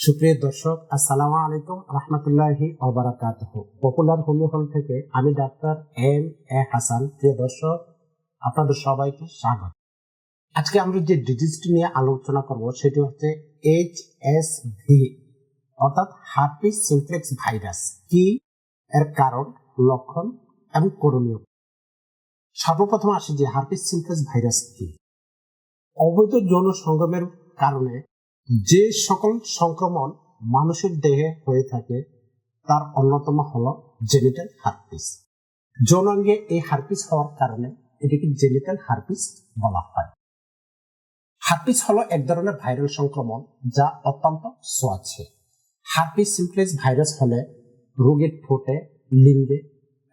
সুপ্রিয় দর্শক, আসসালামু আলাইকুম রহমতুল্লাহি অবরাকাত পপুলার হোমিও হল থেকে আমি ডাক্তার এম এ হাসান। প্রিয় দর্শক, আপনাদের সবাইকে স্বাগত। আজকে আমরা যে ডিজিজটি নিয়ে আলোচনা করব, সেটি হচ্ছে এইচ এস ভি অর্থাৎ হার্পিস সিমপ্লেক্স ভাইরাস। কি? এর কারণ, লক্ষণ এবং করণীয় সর্বপ্রথম আসে যে হার্পিস সিমপ্লেক্স ভাইরাস কি। অবৈধ যৌন সঙ্গমের কারণে যে সকল সংক্রমণ মানুষের দেহে হয়ে থাকে, তার অন্যতম হল জেনিটাল হার্পিস যৌনাঙ্গে এই হার্পিস হওয়ার কারণে এটিকে জেনিটাল হার্পিস বলা হয়। হার্পিস হলো এক ধরনের ভাইরাল সংক্রমণ যা অত্যন্ত সোয়াচ্ছে। হার্পিস সিমপ্লেক্স ভাইরাস হলে রোগের ঠোঁটে, লিঙ্গে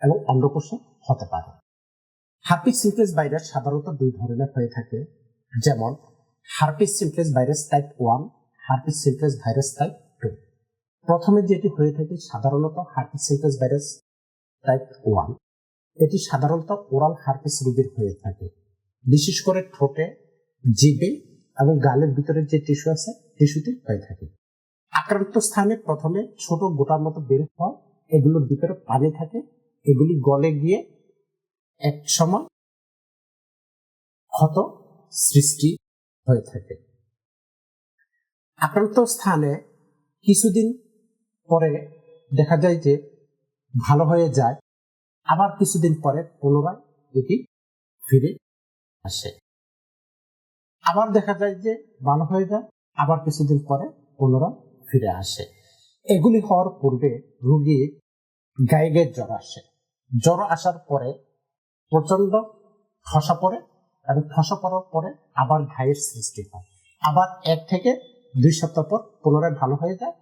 এবং অন্ডকোষে হতে পারে। হার্পিস সিমপ্লেক্স ভাইরাস সাধারণত দুই ধরনের হয়ে থাকে, যেমন herpes simplex virus type one herpes simplex virus type two প্রথমে যেটি হয়ে থাকে সাধারণত herpes simplex virus type one এটি সাধারণত ওরাল হার্পিস রোগীর হয়ে থাকে। বিশেষ করে ঠোঁটে, জিভে এবং গালের ভিতরে যে টিস্যু আছে টিস্যুতে হয়ে থাকে। আক্রান্ত স্থানে প্রথমে ছোট গোটার মতো বের হয় এগুলোর ভিতরে পানি থাকে, এগুলি গলে গিয়ে এক সময় ক্ষত সৃষ্টি হয়ে থাকে। আক্রান্ত স্থানে কিছুদিন পরে দেখা যায় যে ভালো হয়ে যায়, আবার কিছুদিন পরে পুনরায় এটি ফিরে আসে। আবার দেখা যায় যে ভালো হয়ে যায়, আবার কিছুদিন পরে পুনরায় ফিরে আসে। এগুলি হওয়ার পূর্বে রোগীর গায়ে গায়ে জ্বর আসে। জ্বর আসার পরে প্রচণ্ড ঠসা পড়ে এবং ঠসা পড়ার পরে আবার ঘায়ের সৃষ্টি হয়। আবার এক থেকে দুই সপ্তাহ পর পুনরায় ভালো হয়ে যায়।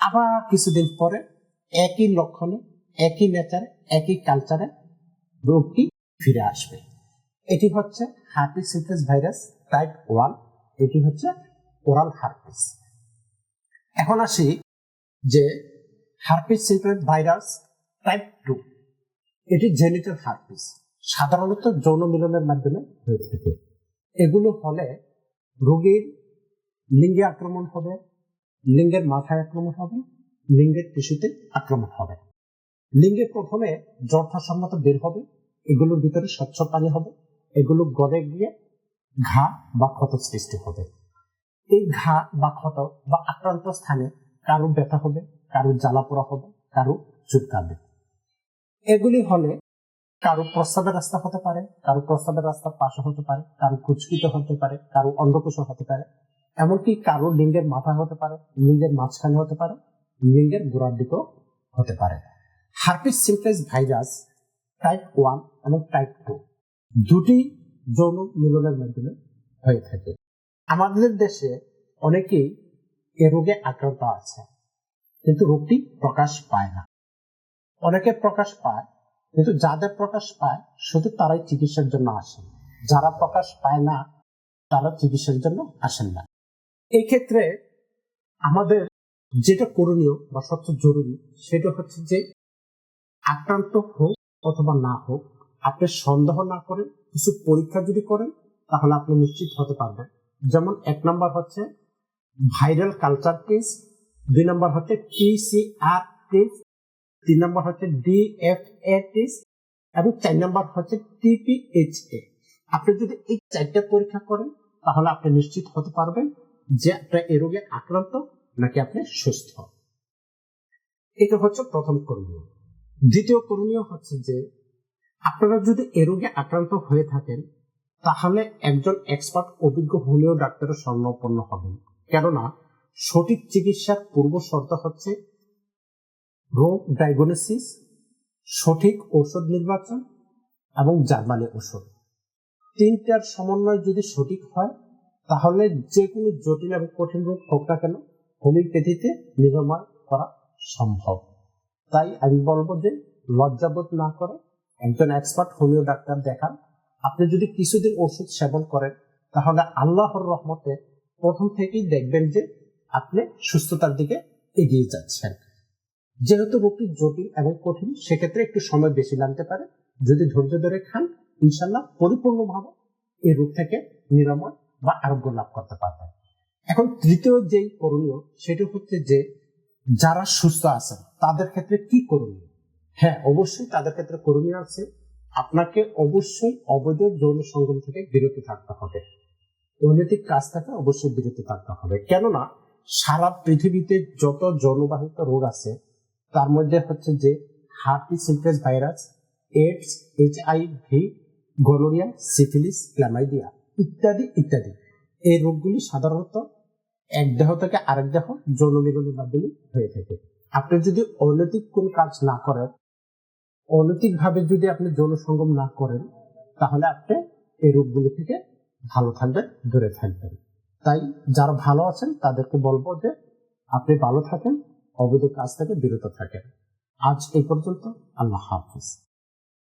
আবার কিছুদিন পরে একই লক্ষণে, একই নেচারে, একই কালচারে রোগটি ফিরে আসবে। এটি হচ্ছে herpes simplex virus type one এটি হচ্ছে ওরাল হার্পিস এখন আসি যে herpes simplex virus type two এটি জেনিটাল হার্পিস সাধারণত যৌন মিলনের মাধ্যমে হয়ে থাকে এগুলো হলে রোগীর লিঙ্গে আক্রমণ হবে, লিঙ্গের মাথায় আক্রমণ হবে, লিঙ্গের টিস্যুতে আক্রমণ হবে। লিঙ্গে প্রথমে যথাসম্মত বের হবে, এগুলোর ভিতরে স্বচ্ছ পানি হবে, এগুলো গড়ে গিয়ে ঘা বা ক্ষত সৃষ্টি হবে। এই ঘা বা ক্ষত বা আক্রান্ত স্থানে কারও ব্যথা হবে, কারও জ্বালা পোড়া হবে, কারও চুপকাবে এগুলি হলে কারও প্রস্তাবের রাস্তা হতে পারে, কারও প্রস্তাবের রাস্তার পাশে হতে পারে, কারও কুচকিতে হতে পারে, কারও অন্ডকোষ হতে পারে। এমনকি কারও লিঙ্গের মাথা হতে পারে, লিঙ্গের মাঝখানে হতে পারে, লিঙ্গের গোড়ার দিকেও হতে পারে। Herpes simplex virus type one এবং টাইপ টু দুটি যৌন মিলনের মাধ্যমে হয়ে থাকে। আমাদের দেশে অনেকেই এ রোগে আক্রান্ত আছে, কিন্তু রোগটি প্রকাশ পায় না। অনেকে প্রকাশ পায় কিন্তু যাদের প্রকাশ পায়, শুধু তারাই চিকিৎসার জন্য আসেন। যারা প্রকাশ পায় না, তারা চিকিৎসার জন্য আসেন না। এই ক্ষেত্রে আমাদের যেটা করণীয় বা সবচেয়ে জরুরি, সেটা হচ্ছে যে আক্রান্ত হোক অথবা না হোক, আপনি সন্দেহ না করে কিছু পরীক্ষা যদি করেন, তাহলে আপনি নিশ্চিত হতে পারবেন। যেমন এক নম্বর হচ্ছে ভাইরাল কালচার টেস্ট দুই নম্বর হচ্ছে পিসিআর টেস্ট তিন নম্বর হচ্ছে ডিএফএ টেস্ট এবং চার নম্বর হচ্ছে টিপিএইচএ আপনি যদি এই চারটা পরীক্ষা করেন, তাহলে আপনি নিশ্চিত হতে পারবেন যে আপনার এ রোগে আক্রান্ত নাকি আপনি সুস্থ। এটা হচ্ছে প্রথম করণীয়। দ্বিতীয় করণীয় হচ্ছে যে, আপনারা যদি এ রোগে আক্রান্ত হয়ে থাকেন, তাহলে একজন এক্সপার্ট অভিজ্ঞ হলেও ডাক্তারের স্বর্ণপন্ন হবেন। কেননা, সঠিক চিকিৎসার পূর্ব শর্ত হচ্ছে রোগ ডায়াগনোসিস, সঠিক ঔষধ নির্বাচন এবং জার্মানি ওষুধ তিনটার সমন্বয় যদি সঠিক হয়, তাহলে যে কোনো জটিল এবং কঠিন রোগ হোক না কেন, হোমিওপ্যাথিতে নিরাময় করা সম্ভব। তাই আমি বলব যে লজ্জাবোধ না করে একজন এক্সপার্ট হোমিও ডাক্তার দেখান। আপনি যদি কিছুদিন ওষুধ সেবন করেন, তাহলে আল্লাহর রহমতে প্রথম থেকেই দেখবেন যে আপনি সুস্থতার দিকে এগিয়ে যাচ্ছেন। যেহেতু রোগটি জটিল এবং কঠিন, সেক্ষেত্রে একটু সময় বেশি লাগতে পারে। যদি ধৈর্য ধরে খান ইনশাল্লাহ পরিপূর্ণভাবে এই রোগ থেকে নিরাময় বা আরোগ্য লাভ করতে পারবেন। এখন তৃতীয় যেই করণীয়, সেটা হচ্ছে যে যারা সুস্থ আছেন, তাদের ক্ষেত্রে কি করণীয়? হ্যাঁ অবশ্যই তাদের ক্ষেত্রে করণীয় আছে, আপনাকে অবশ্যই অবৈধ যৌন সঙ্গম থেকে বিরত থাকতে হবে। অনৈতিক কাজ থেকে অবশ্যই বিরত থাকতে হবে। কেননা, সারা পৃথিবীতে যত জনবাহিত রোগ আছে তার মধ্যে হচ্ছে যে hearty simplex virus, AIDS, H I V gonorrhoea syphilis chlamydia ইত্যাদি ইত্যাদি। এই রোগগুলি সাধারণত এক দেহ থেকে আরেক দেহ যৌন মিলনের মাধ্যমে হয়ে থাকে। আপনি যদি অনৈতিক কোন কাজ না করেন অনৈতিক ভাবে যদি আপনি যৌন সঙ্গম না করেন, তাহলে আপনি এই রোগগুলি থেকে ভালো থাকবেন, দূরে থাকবেন। তাই যারা ভালো আছেন, তাদেরকে বলব যে আপনি ভালো থাকেন অবৈধ কাজ থেকে বিরত থাকেন। আজ এই পর্যন্ত আল্লাহ হাফিজ।